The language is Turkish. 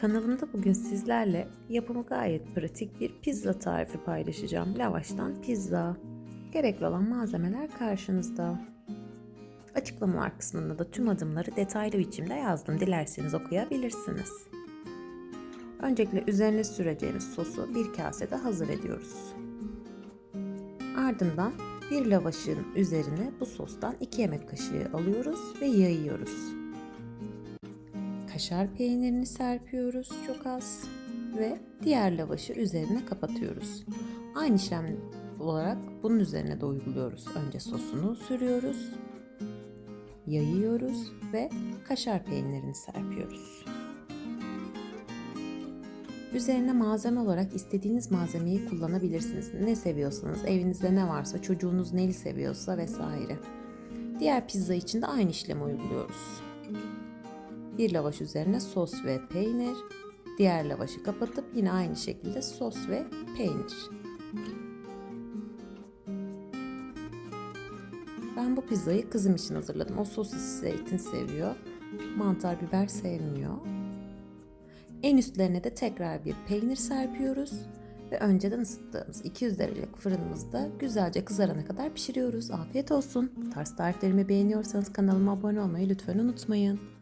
Kanalımda bugün sizlerle yapımı gayet pratik bir pizza tarifi paylaşacağım. Lavaştan pizza. Gerekli olan malzemeler karşınızda. Açıklamalar kısmında da tüm adımları detaylı biçimde yazdım. Dilerseniz okuyabilirsiniz. Öncelikle üzerine süreceğimiz sosu bir kasede hazır ediyoruz. Ardından bir lavaşın üzerine bu sostan 2 yemek kaşığı alıyoruz ve yayıyoruz. Kaşar peynirini serpiyoruz çok az ve diğer lavaşı üzerine kapatıyoruz. Aynı işlem olarak bunun üzerine de uyguluyoruz. Önce sosunu sürüyoruz, yayıyoruz ve kaşar peynirini serpiyoruz. Üzerine malzeme olarak istediğiniz malzemeyi kullanabilirsiniz. Ne seviyorsanız, evinizde ne varsa, çocuğunuz neli seviyorsa vesaire. Diğer pizza için de aynı işlemi uyguluyoruz. Bir lavaş üzerine sos ve peynir, diğer lavaşı kapatıp yine aynı şekilde sos ve peynir. Ben bu pizzayı kızım için hazırladım. O sosis zeytin seviyor. Mantar biber sevmiyor. En üstlerine de tekrar bir peynir serpiyoruz ve önceden ısıttığımız 200 derecelik fırınımızda güzelce kızarana kadar pişiriyoruz. Afiyet olsun. Bu tarz tariflerimi beğeniyorsanız kanalıma abone olmayı lütfen unutmayın.